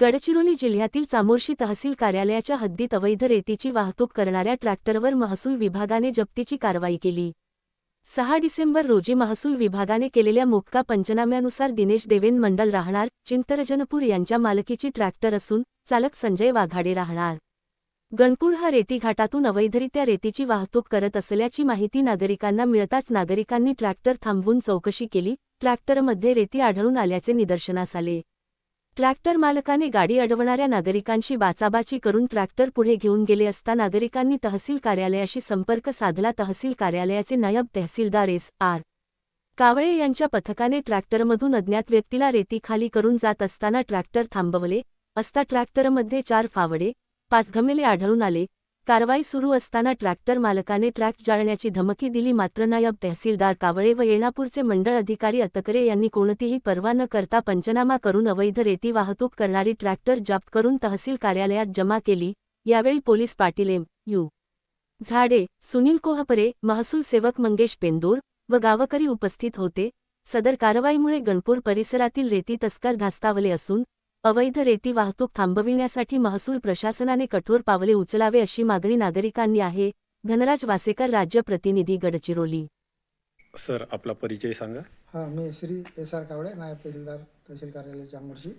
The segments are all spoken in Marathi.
गडचिरोली जिल्ह्यातील चामोर्शी तहसील कार्यालयाच्या हद्दीत अवैध रेतीची वाहतूक करणाऱ्या ट्रॅक्टरवर महसूल विभागाने जप्तीची कारवाई केली. सहा डिसेंबर रोजी महसूल विभागाने केलेल्या मोक्का पंचनाम्यानुसार दिनेश देवेन मंडल राहणार चिंतरजनपूर यांच्या मालकीची ट्रॅक्टर असून चालक संजय वाघाडे राहणार. गणपूर हा रेतीघाटातून अवैधरित्या रेतीची वाहतूक करत असल्याची माहिती नागरिकांना मिळताच नागरिकांनी ट्रॅक्टर थांबवून चौकशी केली ट्रॅक्टरमध्ये रेती आढळून आल्याचे निदर्शनास आले. ट्रॅक्टर मालकाने गाडी अडवणाऱ्या नागरिकांशी बाचाबाची करून ट्रॅक्टर पुढे घेऊन गेले असता नागरिकांनी तहसील कार्यालयाशी संपर्क साधला. तहसील कार्यालयाचे नायब तहसीलदार एस. आर. कावळे यांच्या पथकाने ट्रॅक्टरमधून अज्ञात व्यक्तीला रेतीखाली करून जात असताना ट्रॅक्टर थांबवले असता ट्रॅक्टरमध्ये चार फावडे पाच घमेले आढळून आले. कारवाई सुरू असताना ट्रॅक्टर मालकाने ट्रॅक जाळण्याची धमकी दिली मात्र नायब तहसीलदार कावळे व येणापूरचे मंडळ अधिकारी अतकरे यांनी कोणतीही पर्वा न करता पंचनामा करून अवैध रेती वाहतूक करणारी ट्रॅक्टर जप्त करून तहसील कार्यालयात जमा केली. यावेळी पोलीस पाटील एम. यू. झाडे सुनील कोहपरे महसूल सेवक मंगेश पेंदूर व गावकरी उपस्थित होते. सदर कारवाईमुळे गणपूर परिसरातील रेती तस्कर धास्तावले असून अवैध रेती वाहतूक थांबविण्यासाठी महसूल प्रशासनाने कठोर पावले उचलावे अशी मागणी नागरिकांनी आहे धनराज वासेकर राज्य प्रतिनिधी गडचिरोली. सर आपला परिचय सांगा. हां मी श्री एस आर कावडे नायब तहसीलदार तहसील कार्यालय चामोर्शी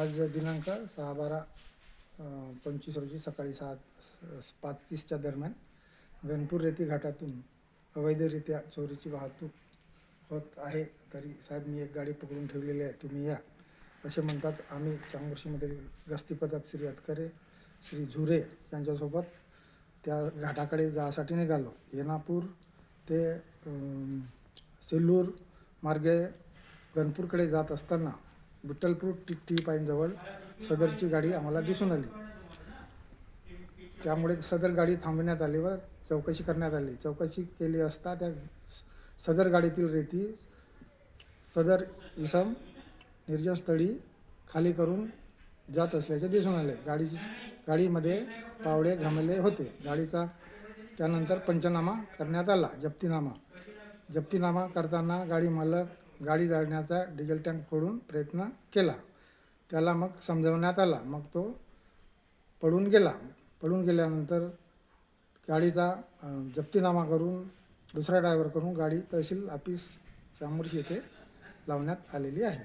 आज दिनांक सहा बारा पंचवीस रोजी सकाळी सात पाच तीसच्या दरम्यान गणपूर रेती घाटातून अवैधरित्या चोरीची वाहतूक होत आहे. तरी साहेब मी एक गाडी पकडून ठेवलेली आहे. तुम्ही या. असे म्हणतात. आम्ही चामोर्शीमध्ये गस्तीपदक श्री अतकरे श्री झुरे यांच्यासोबत त्या घाटाकडे जासाठी निघालो. येनापूर ते सेल्लूर मार्गे गणपूरकडे जात असताना विठ्ठलपूर टी टी पाईनजवळ सदरची गाडी आम्हाला दिसून आली. त्यामुळे सदर गाडी थांबविण्यात आली व चौकशी करण्यात आली. चौकशी केली असता त्या सदर गाडीतील रेती सदर इसम निर्जनस्थळी खाली करून जात असल्याचे दिसून आले. गाडीची गाडीमध्ये पावडे घामले होते. गाडीचा त्यानंतर पंचनामा करण्यात आला. जप्तीनामा. जप्तीनामा करताना गाडी मालक गाडी जाळण्याचा डिझेल टँक फोडून प्रयत्न केला. त्याला मग समजवण्यात आला. मग तो पडून गेला. पडून गेल्यानंतर गाडीचा जप्तीनामा करून दुसरा ड्रायव्हर करून गाडी तहसील ऑफिस चामोर्शी येथे लावण्यात आलेली आहे.